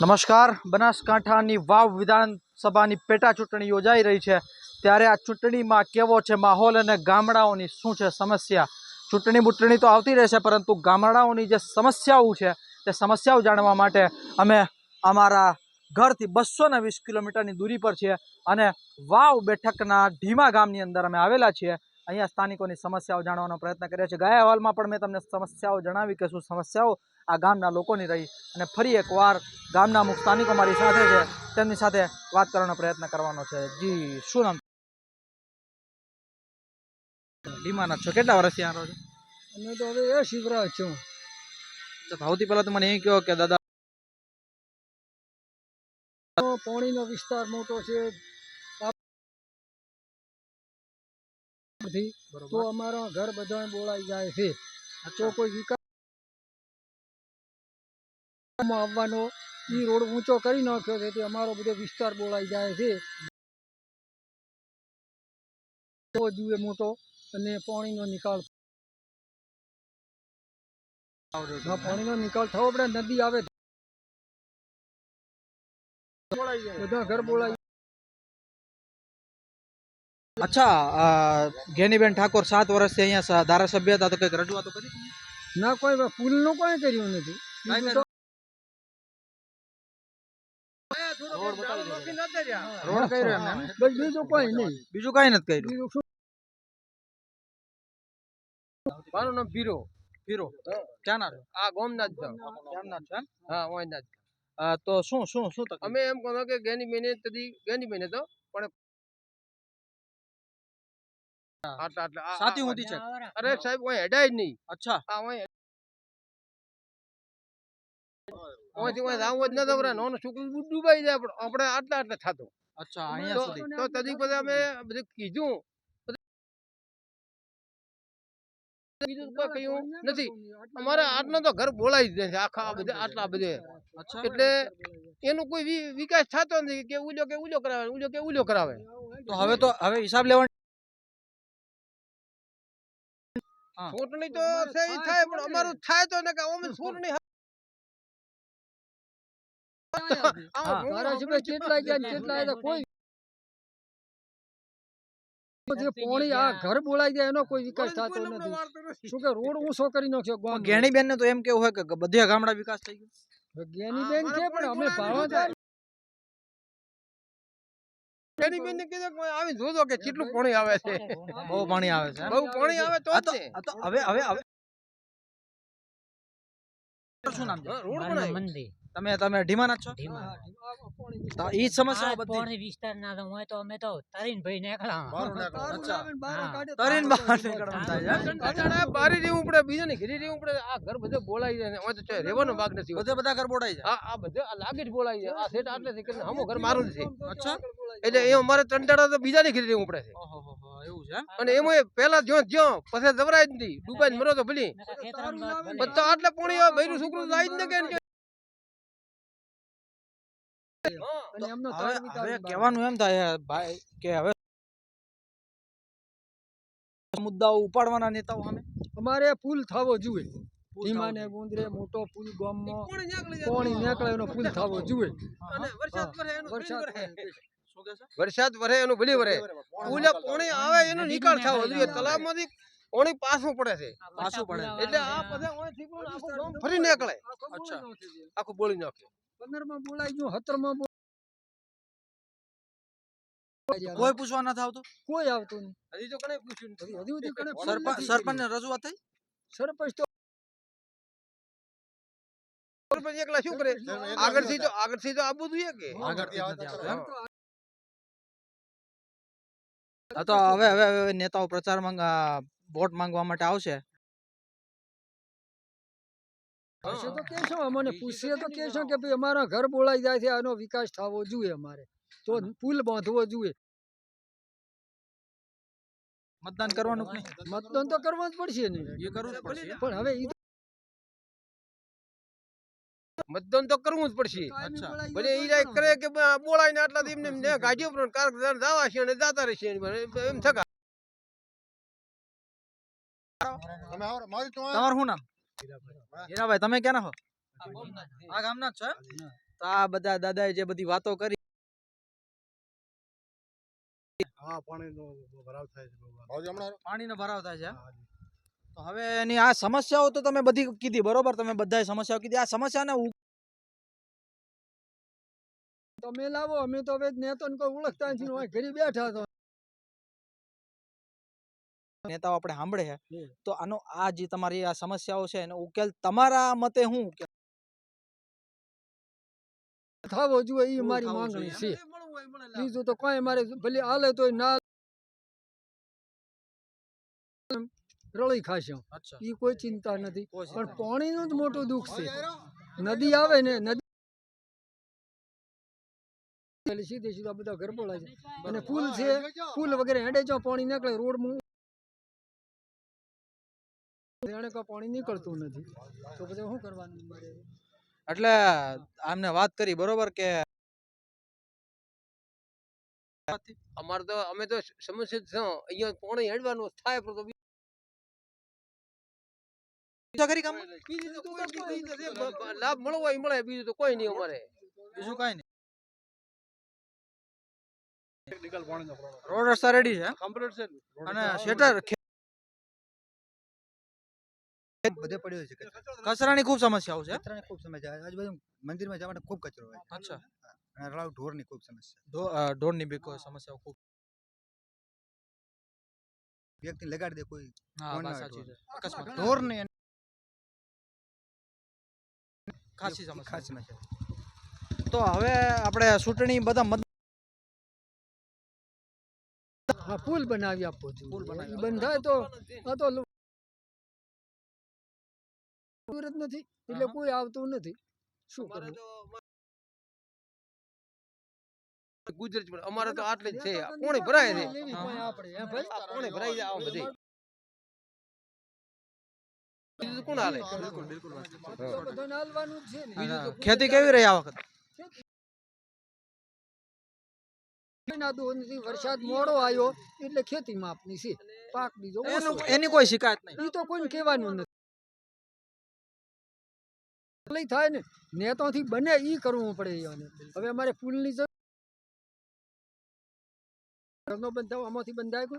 નમસ્કાર. બનાસકાંઠાની વાવ વિધાનસભાની પેટા ચૂંટણી યોજાઈ રહી છે. ત્યારે આ ચૂંટણીમાં કેવો છે માહોલ અને ગામડાઓની શું છે સમસ્યા? ચૂંટણી બુટણી તો આવતી રહેશે, પરંતુ ગામડાઓની જે સમસ્યાઓ છે, તે સમસ્યાઓ જાણવા માટે અમે અમારા ઘરથી બસો ને વીસ કિલોમીટરની દૂરી પર છીએ અને વાવ બેઠકના ઢીમા ગામની અંદર અમે આવેલા છીએ. અહીંયા સ્થાનિકોની સમસ્યાઓ જાણવાનો પ્રયત્ન કર્યો છે. ગયા અહેવાલમાં પણ મેં તમને સમસ્યાઓ જણાવી કે શું સમસ્યાઓ આ ગામના લોકોની રહી અને ફરી એકવાર ગામના અમુક સ્થાનિકો મારી સાથે છે તેમની સાથે વાત કરવાનો પ્રયત્ન કરવાનો છે. જી શું નામ? ડીમાના છો. કેટલા વર્ષથી આ રહો છો? અમે તો હવે એ શિવરાજ છું. સૌથી પહેલા તો મને એ કહો કે દાદા પાણીનો વિસ્તાર મોટો છે થી તો અમારા ઘર બધા બોલાઈ જાય છે. તો કોઈ વિકાસ આવવાનો એ રોડ ઊંચો કરી નાખ્યો છે તે અમારો બધો વિસ્તાર બોલાઈ જાય છે. જુએ મોટો અને પાણીનો નિકાલ પાણીનો નિકાલ થવો પડે નદી આવે. બધા ઘર બોલાઈ અચ્છા ગેનીબેન ઠાકોર સાત વર્ષથી અહીંયા ધારાસભ્ય હતા તો કંઈક રજૂઆતો કરી? ના કોઈ પુલનું કોઈ કર્યું નથી. બીજું તો રોડ બતાવી દેજો. રોડ કર્યો એમને એમ? બસ બીજું કોઈ નહીં. બીજું કાંઈ નથી કર્યું? શું? મારું નામ પીરો પીરો ક્યાંના છો? આ ગોમનાથ ગોમનાથ છો હા ઓયનાથ તો શું શું શું? અમે એમ કહો કે ગેની મહિને તદી ગેની મહિને તો પણ સાથી ઊંધી છે. અરે સાહેબ ઓય હેડાય નહીં. અચ્છા. આ ઓય ઓયથી ઓય જાવ જ ન દવરા નોનો છોકરું ડૂબાઈ જાય પણ આપણે આટલા આટલા થાતો. અચ્છા અહીંયા તો સુધી. તો તદી પછી અમે બધું કીધું. બીજું નથી. અમારે આટલો તો ઘર બોલાવી જ દે છે આખા બધે આટલા બધે. એટલે એનો કોઈ વિકાસ થતો નથી કે ઉલ્યો કે ઉલ્યો કરાવે ઉલ્યો કે ઉલ્યો કરાવે. તો હવે તો હવે હિસાબ લેવાનો ચૂંટણી તો સહી થાય પણ અમારું થાય તો ને કે અમે ચૂંટણી કેટલા ગયા ને કેટલા કોઈ જે પોણી આ ઘર બોલાઈ જાય એનો કોઈ વિકાસ થતો નથી. શું કે રોડ ઊંચો કરી નાખ્યો ગામ ગેણીબેન ને તો એમ કેવું હોય કે બધા ગામડા વિકાસ થઈ ગયો. જ્ઞાની બેન છે પણ અમે ભાણો જ્ઞાની બેન કીધું કે આવી જોજો કે કેટલું પાણી આવે છે. બહુ પાણી આવે છે બહુ પાણી આવે તો તો છે. આ તો હવે હવે હવે શું નામ છે? રોડ બનાવ્યો. તમે તમે ઢીમાના છો. તો ઈ સમસ્યા આ બધી. પોણી વિસ્તાર ના હોય તો અમે તો તરીન ભાઈ નીકળા અચ્છા. હા. બહાર નીકળવાનું થાય છે. બારી રહેવું પડે બીજા ની ઘરે રહેવું પડે આ ઘર બધે બોલાઈ જાય ને તો ચાહે રહેવાનો ભાગ નથી બધે બધા ઘર બોલાઈ જાય. આ આ બધે આ લાગે જ બોલાઈ જાય. આ સેટ આટલે થી હમો ઘર મારું છે. અચ્છા. એટલે એ અમારે ત્રણટાળા તો બીજા ની ઘરે રહેવું પડે છે. એવું છે અને એમાં પેલા જ્યો જ્યો પછી દબરાય જ નહીં ડૂબાઈ ને મરો તો ભલી. જ બધા આટલે પોણી બૈરું છોકરું જાય જ ન કે અને એમનો હવે હવે કહેવાનું એમ થાય ભાઈ કે હવે મુદ્દાઓ ઉપાડવાના નેતાઓ સામે. અમારે પુલ થવો જોઈએ. ધીમાને ગુંદરે મોટો પુલ ગામમાં જોઈએ. નીકળે એનો પુલ થવો જોઈએ. વરસાદ વરે એનું ભલી વરે પુલે પાણી આવે એનો નિકાલ થવો જોઈએ. તલાવમાંથી પાણી પાછું પડે છે. પાછું પડે. એટલે આ બધા આખું ફરી નીકળે અચ્છા. આખું બોળી નાખે. પંદરમાં બોલાઈ ગયું સત્તરમાં કોઈ પૂછવા નથી આવતું કોઈ આવતું નહીં. હજી તો કણે પૂછ્યું નથી. હજી સુધી કણે સરપંચ સરપંચ ને રજૂઆત થઈ? સરપંચ તો સરપંચ એકલા શું કરે? આગળથી તો આગળથી તો આવવું જોઈએ કે? આગળથી તો હવે હવે હવે નેતાઓ પ્રચાર માંગ વોટ માંગવા માટે આવશે. હશે તો કહેશો અમને પૂછીએ તો કહેશો કે ભાઈ અમારા ઘર બોલાઈ જાય છે આનો વિકાસ થવો જોઈએ અમારે. તો પુલ બાંધવો જોઈએ. મતદાન કરવાનું મતદાન તો કરવું જ પડશે ને. એ કરવું જ પડશે. પણ હવે મતદાન તો કરવું જ પડશે. ભલે કરે કે બોલાવીને બોલાઈને આટલા દી એમને ને ગાડીઓ પર કારકદાર દાવા છે અને જાતા રહેશે એમ થકા. તમારું શું નામ? હીરાભાઈ. તમે ક્યાંના હો? આ ગામના જ છો તો આ બધા દાદાએ જે બધી વાતો કરી હા પાણીનો ભરાવ થાય છે પાણીનો ભરાવ થાય છે તો હવે એની આ સમસ્યાઓ તો તમે બધી કીધી બરોબર? તમે બધા સમસ્યાઓ કીધી. આ સમસ્યાને તમે લાવો અમે તો હવે નેતોને કોઈ ઓળખતા નથી ઘરે બેઠા તો નેતાઓ આપણે સાંભળે છે તો આનો આ જે તમારી આ સમસ્યાઓ છે એનો ઉકેલ તમારા મતે શું થવો જોઈએ એ મારી માંગણી છે. બીજું તો કોઈ મારે ભલે હાલે તો ના રળી ખાશે એ કોઈ ચિંતા નથી. પણ પાણીનું જ મોટું દુઃખ છે. નદી આવે ને નદી સીધે સીધા બધા ગરબોળા છે. અને પુલ છે પુલ વગેરે હેડે જો પાણી નીકળે રોડ માં કે પાણી નીકળતું નથી. તો પછી શું કરવાનું મારે? એટલે આમને વાત કરી બરોબર કે અમારે તો અમે તો સમસ્યા છો અહીંયા પાણી હેડવાનું થાય પણ તો લાભ મળવો હોય મળે. બીજું તો કોઈ નહીં અમારે. બીજું કઈ નહીં. રોડ રસ્તા રેડી છે કમ્પ્લીટ છે અને શેટર બધે પડ્યો છે કચરાની ખૂબ સમસ્યાઓ છે. કચરાની ખૂબ સમસ્યા આજુબાજુ મંદિરમાં જવા માટે ખૂબ કચરો હોય અચ્છા. અને રળાવ ઢોરની ખૂબ સમસ્યા ઢોરની બી કોઈ સમસ્યાઓ ખૂબ વ્યક્તિ લગાડી દે કોઈ ઢોર. ના ખાસી સમસ્યા ખાસી સમસ્યા તો હવે આપણે ચૂંટણી બધા મત હા પુલ બનાવી આપવો પુલ જોઈએ બનાવી બંધાય તો આ તો જરૂર જ નથી એટલે કોઈ આવતું નથી. શું અમારે કરવું? ગુજરાત પણ અમારે તો આટલે જ છે. કોણે ભરાય છે કોણે ભરાય છે? લેવી હા. કોઈ આપણે, હે ભાઈ? આ બધે? બીજું કોણ હાલે? તો બધાને હાલવાનું જ છે ને. અને ખેતી કેવી રહી આ વખત? વરસાદ મોડો આવ્યો એટલે ખેતી માપની છે. પાક બીજો. એની કોઈ શિકાયત નહીં. એ તો કોઈ કહેવાનું નથી. લઈ થાય ને નેતાથી બને એ કરવું પડે એને. હવે અમારે પુલની ઘરનો બંધાવ આમાંથી બંધાય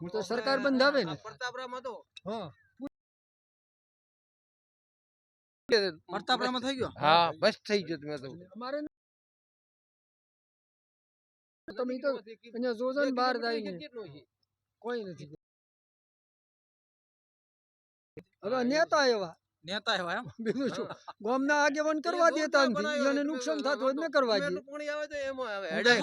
હું તો સરકાર બંધાવે ને. પ્રતાપરામાં તો. હા. પ્રતાપરામાં થઈ ગયો? હા બસ થઈ ગયો તમે તો. અમારે તમે તો અહીંયા જોજો બહાર જાય ને. કેટલું છે કોઈ નથી. હવે નેતા એવા નેતા એવા એમ? બીજું શું ગામના આગેવાન કરવા દેતા નથી ઈયોને નુકસાન થતું હોય ન કરવા દે. પાણી આવે તો એમાં આવે હેડાય.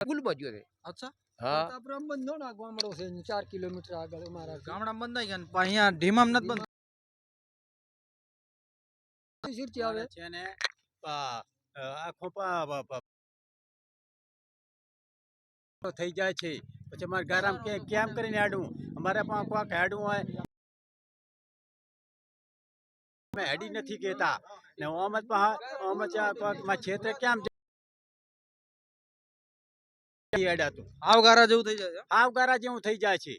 પુલમાં ગયો રે અચ્છા. હા. પ્રતાપરામ બંધો ના ગામડો છે 4 કિલોમીટર આગળ અમારા ગામડા બંધાઈ ગયા ને પણ અહીંયા ઢીમામ નથી બંધ. સિરતી આવે? છે ને આ આખો પા- પા- પા- થઈ જાય છે. પછી અમારે ગારામ કે કેમ કરીને હેડવું અમારે પણ કોઈક હાડવું હોય. અમે હેડી નથી કહેતા. ને ઓમ જ પા- ઓમ જ આ કોઈકમાં ક્ષેત્રે કેમ હેડાતું આવ જેવું થઈ જાય છે જેવું થઈ જાય છે.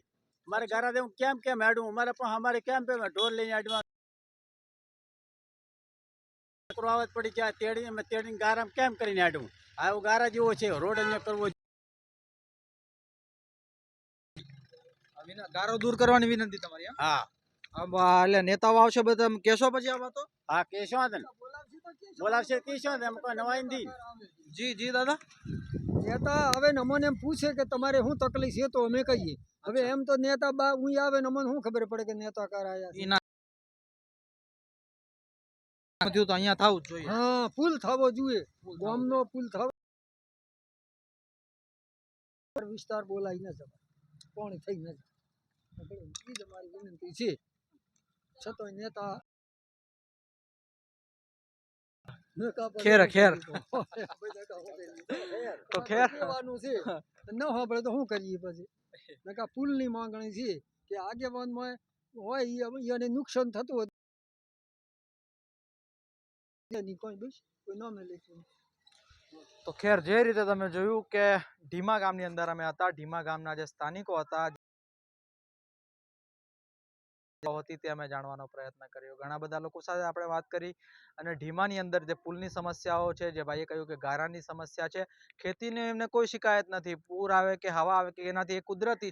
મારે ગારા જેવું કેમ કેમ હેડવું? અમારે પણ અમારે કેમ કેમ ઢોર લઈને હેડવા. છોકરો પડી જાય તેડી અમે તેડીને ગારામ કેમ કરીને હેડવું? આવો ગારા જેવો છે રોડ અહીંયા કરવો ગારો દૂર કરવાની વિનંતી તમારી હા. એટલે નેતાઓ આવશે બધા તમે કહેશો પછી આ વાતો? હા કેશો ને બોલાવશે કેશો ને એમ કોઈ નવાઈ નથી જી જી દાદા. નેતા હવે ને એમ પૂછે કે તમારે શું તકલીફ છે તો અમે કહીએ. હવે એમ તો નેતા બા હું આવે ને અમને શું ખબર પડે કે નેતા કાર આયા છે? ઈ થયું તો અહીંયા થવું જ જોઈએ. હા પુલ થવો જોઈએ. ગામનો પુલ થવો વિસ્તાર બોલાઈ ન જવાય. કોણ થઈ ન જાય ઈ જ અમારી વિનંતી છે. છતાંય નેતા ખેર, ખેર. તો ખેર. કહેવાનું છે ન સાંભળે તો શું કરીએ પછી નકા પુલની માંગણી છે કે આગેવાનમાં હોય ઈને નુકસાન થતું એની કોઈ બસ કોઈ નામે લેતું તો ખેર જે રીતે તમે જોયું કે ઢીમા ગામની અંદર અમે હતા ઢીમા ગામના જે સ્થાનિકો હતા હતી તે અમે જાણવાનો પ્રયત્ન કર્યો. ઘણા બધા લોકો સાથે આપણે વાત કરી અને ઢીમાની અંદર જે પુલની સમસ્યાઓ છે, જે ભાઈએ કહ્યું કે ગારાની સમસ્યા છે, ખેતીને એમને કોઈ શિકાયત નથી. પૂર આવે કે હવા આવે કે એનાથી એ કુદરતી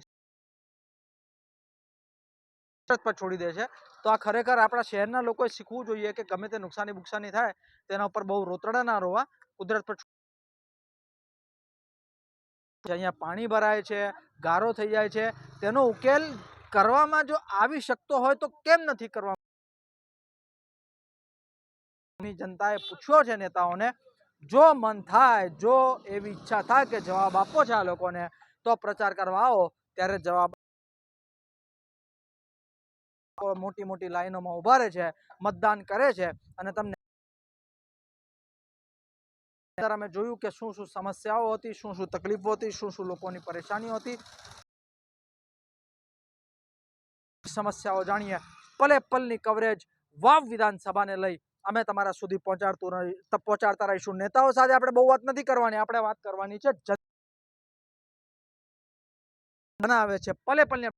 પર છોડી દે છે. તો આ ખરેખર આપણા શહેરના લોકોએ શીખવું જોઈએ કે ગમે તે નુકસાની બુકસાની થાય, તેના ઉપર બહુ રોતડા ના રોવા, કુદરત પર અહીંયા પાણી ભરાય છે, ગારો થઈ જાય છે, તેનો ઉકેલ કરવામાં જો આવી શકતો હોય તો કેમ નથી કરવામાં જનતાએ પૂછ્યો છે નેતાઓને, જો મન થાય, જો એવી ઈચ્છા થાય કે જવાબ આપો છે આ લોકોને, તો પ્રચાર કરવા આવો. ત્યારે જવાબ મોટી મોટી લાઈનોમાં ઊભા રહે છે, મતદાન કરે છે અને તમને અમે જોયું કે શું શું સમસ્યાઓ હતી, શું શું તકલીફો હતી, શું શું લોકોની પરેશાનીઓ હતી. સમસ્યાઓ જાણીએ, પલે પલની કવરેજ વાવ વિધાનસભાને લઈ અમે તમારા સુધી પહોંચાડતું પહોંચાડતા રહીશું. નેતાઓ સાથે આપણે બહુ વાત નથી કરવાની, આપણે વાત કરવાની છે બનાવે છે. પલે પલને